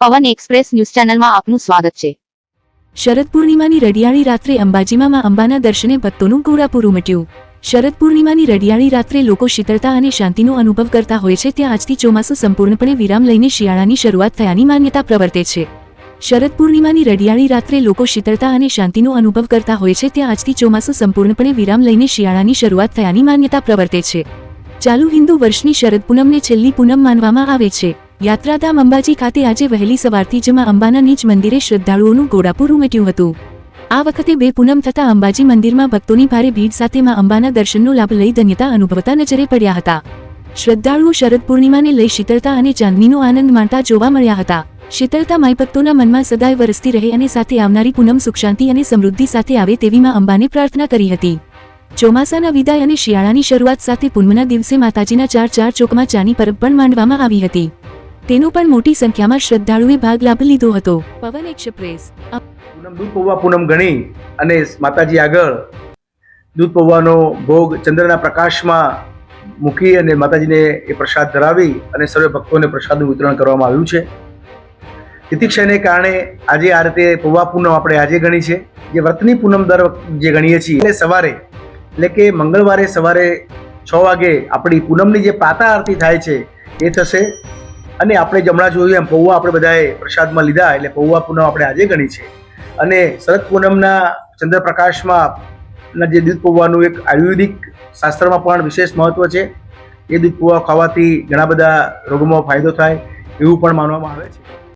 પવન express news ચેનલમાં આપનું સ્વાગત છે. શરદ પૂર્ણિમાની રડિયાળી રાત્રે અંબાજીમાં અંબાના દર્શને ભક્તોનું ઘોડાપૂર ઉમટ્યું. શરદ પૂર્ણિમાની રડિયાળી રાત્રે લોકો શીતળતા અને શાંતિનો અનુભવ કરતા હોય છે ત્યાં આજથી ચોમાસું સંપૂર્ણપણે વિરામ લઈને શિયાળાની શરૂઆત થયાની માન્યતા પ્રવર્તે છે. શરદ પૂર્ણિમાની રડિયાળી રાત્રે લોકો શીતળતા અને શાંતિનો અનુભવ કરતા હોય છે ત્યાં આજથી ચોમાસું સંપૂર્ણપણે વિરામ લઈને શિયાળાની શરૂઆત થયાની માન્યતા પ્રવર્તે છે. ચાલુ હિન્દુ વર્ષની શરદ પૂનમને છેલ્લી પૂનમ માનવામાં આવે છે. યાત્રાધામ અંબાજી ખાતે આજે વહેલી સવારથી જ અંબાના નીચ મંદિરે શ્રદ્ધાળુઓનું ઘોડાપૂર ઉમેટ્યું હતું. આ વખતે બે પૂનમ થતા અંબાજી મંદિરમાં ભક્તોની ભારે ભીડ સાથે માં અંબાના દર્શનનો લાભ લઈ ધન્યતા અનુભવતા નજરે પડ્યા હતા. શ્રદ્ધાળુઓ શરદ પૂર્ણિમાને લઈ શીતળતા અને ચાંદનીનો આનંદ માણતા જોવા મળ્યા હતા. શીતળતા માઈ મનમાં સદાય વરસતી રહે અને સાથે આવનારી પૂનમ સુખ શાંતિ અને સમૃદ્ધિ સાથે આવે તેવી માં અંબાને પ્રાર્થના કરી હતી. ચોમાસાના વિદાય અને શિયાળાની શરૂઆત સાથે પૂનમના દિવસે માતાજીના ચાર ચાર ચોકમાં ચાની પરબ પણ માંડવામાં આવી હતી. તેનો પણ મોટી સંખ્યામાં શ્રદ્ધાળુએ ભાગ લાભ લીધો હતો. પવન એક્સપ્રેસ. પૂનમ દૂધ પૌવા પૂનમ ગણી અને માતાજી આગળ દૂધ પૌવાનો ભોગ ચંદ્રના પ્રકાશમાં મૂકી અને માતાજીને એ પ્રસાદ ધરાવી અને સર્વે ભક્તોને પ્રસાદનું વિતરણ કરવામાં આવ્યું છે. તિતિક્ષયને કારણે આજે આ રીતે પૌવા પૂનમ આપણે આજે ગણી છે. જે વ્રતની પૂનમ દર જે ગણીએ છીએ. એટલે સવારે, એટલે કે મંગળવારે સવારે છ વાગે આપણી પૂનમની જે પાતા આરતી થાય છે, એ થશે. અને આપણે હમણાં જોયું એમ પૌવા આપણે બધાએ પ્રસાદમાં લીધા એટલે પૌવા પૂનમ આપણે આજે ગણી છે. અને શરદ પૂનમના ચંદ્રપ્રકાશમાં જે દૂધ પૌવાનું એક આયુર્વેદિક શાસ્ત્રમાં પણ વિશેષ મહત્વ છે. એ દૂધ પૌવા ખાવાથી ઘણા બધા રોગોમાં ફાયદો થાય એવું પણ માનવામાં આવે છે.